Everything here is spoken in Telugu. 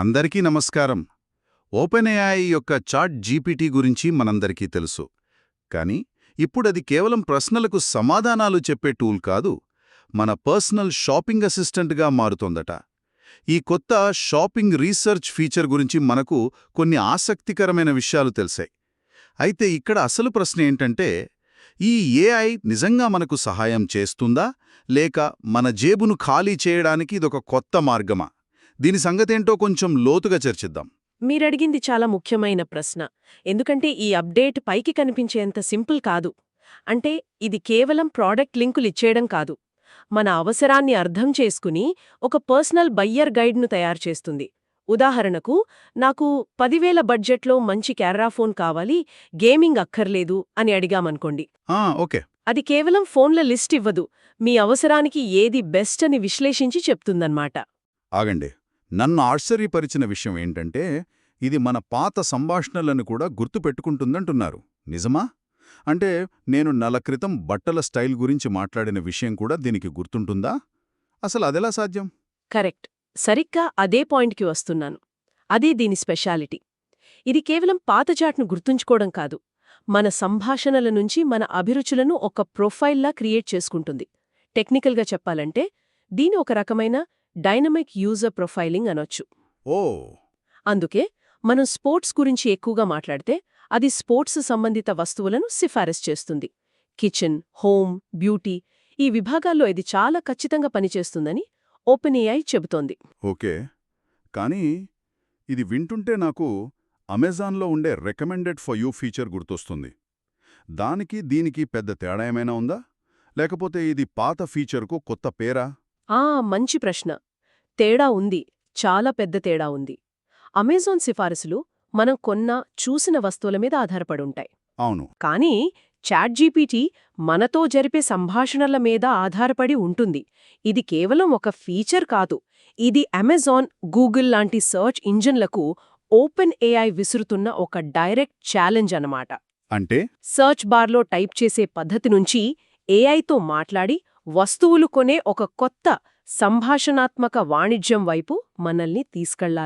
అందరికీ నమస్కారం. ఓపెన్ఏఐ యొక్క చాట్ జీపీటీ గురించి మనందరికీ తెలుసు. కానీ ఇప్పుడది కేవలం ప్రశ్నలకు సమాధానాలు చెప్పే టూల్ కాదు మన పర్సనల్ షాపింగ్ అసిస్టెంట్గా మారుతోందట. ఈ కొత్త షాపింగ్ రీసెర్చ్ ఫీచర్ గురించి మనకు కొన్ని ఆసక్తికరమైన విషయాలు తెలిసాయి. అయితే ఇక్కడ అసలు ప్రశ్న ఏంటంటే ఈ ఏఐ నిజంగా మనకు సహాయం చేస్తుందా లేక మన జేబును ఖాళీ చేయడానికి ఇదొక కొత్త మార్గమా? దీని సంగతేంటో కొంచెం లోతుగా చర్చిద్దాం. మీరడిగింది చాలా ముఖ్యమైన ప్రశ్న. ఎందుకంటే ఈ అప్డేట్ పైకి కనిపించేంత సింపుల్ కాదు. అంటే ఇది కేవలం ప్రాడక్ట్ లింకులు ఇచ్చేయడం కాదు. మన అవసరాన్ని అర్థం చేసుకుని ఒక పర్సనల్ బయ్యర్ గైడ్ను తయారు చేస్తుంది. ఉదాహరణకు నాకు పదివేల బడ్జెట్లో మంచి కెమెరా ఫోన్ కావాలి గేమింగ్ అక్కర్లేదు అని అడిగామనుకోండి. ఓకే. అది కేవలం ఫోన్ల లిస్ట్ ఇవ్వదు. మీ అవసరానికి ఏది బెస్ట్ అని విశ్లేషించి చెప్తుందన్నమాట. ఆగండి. నన్ను ఆశ్చర్యపరిచిన విషయం ఏంటంటే ఇది మన పాత సంభాషణలను కూడా గుర్తుపెట్టుకుంటుందంటున్నారు. నిజమా? అంటే నేను నెల క్రితం బట్టల స్టైల్ గురించి మాట్లాడిన విషయం కూడా దీనికి గుర్తుంటుందా? అసలు అదెలా సాధ్యం? కరెక్ట్. సరిగ్గా అదే పాయింట్కి వస్తున్నాను. అదే దీని స్పెషాలిటీ. ఇది కేవలం పాతచాట్ను గుర్తుంచుకోవడం కాదు. మన సంభాషణల నుంచి మన అభిరుచులను ఒక ప్రొఫైల్లా క్రియేట్ చేసుకుంటుంది. టెక్నికల్గా చెప్పాలంటే దీని ఒక రకమైన డైనమిక్ యూజర్ ప్రొఫైలింగ్ అనొచ్చు. ఓ. అందుకే మనం స్పోర్ట్స్ గురించి ఎక్కువగా మాట్లాడితే అది స్పోర్ట్స్ సంబంధిత వస్తువులను సిఫారసు చేస్తుంది. కిచెన్ హోమ్ బ్యూటీ ఈ విభాగాల్లో ఇది చాలా ఖచ్చితంగా పనిచేస్తుందని ఓపెన్ఏఐ చెబుతోంది. ఓకే. కానీ ఇది వింటుంటే నాకు అమెజాన్లో ఉండే రికమెండెడ్ ఫర్ యూ ఫీచర్ గుర్తొస్తుంది. దానికి దీనికి పెద్ద తేడా ఏమైనా ఉందా? లేకపోతే ఇది పాత ఫీచర్కు కొత్త పేరా? ఆ మంచి ప్రశ్న. తేడా ఉంది చాలా పెద్ద తేడా ఉంది. అమెజాన్ సిఫారసులు మనం కొన్న చూసిన వస్తువుల మీద ఆధారపడుంటాయి అవును. కానీ చాట్ జీపీటీ మనతో జరిపే సంభాషణల మీద ఆధారపడి ఉంటుంది. ఇది కేవలం ఒక ఫీచర్ కాదు. ఇది అమెజాన్ గూగుల్ లాంటి సర్చ్ ఇంజిన్లకు ఓపెన్ ఏఐ విసురుతున్న ఒక డైరెక్ట్ ఛాలెంజ్ అన్నమాట. అంటే? సర్చ్ బార్లో టైప్ చేసే పద్ధతి నుంచి ఏఐతో మాట్లాడి వస్తువులు కొనే ఒక కొత్త సంభాషణాత్మక వాణిజ్యం వైపు మనల్ని తీసుకెళ్ళాలి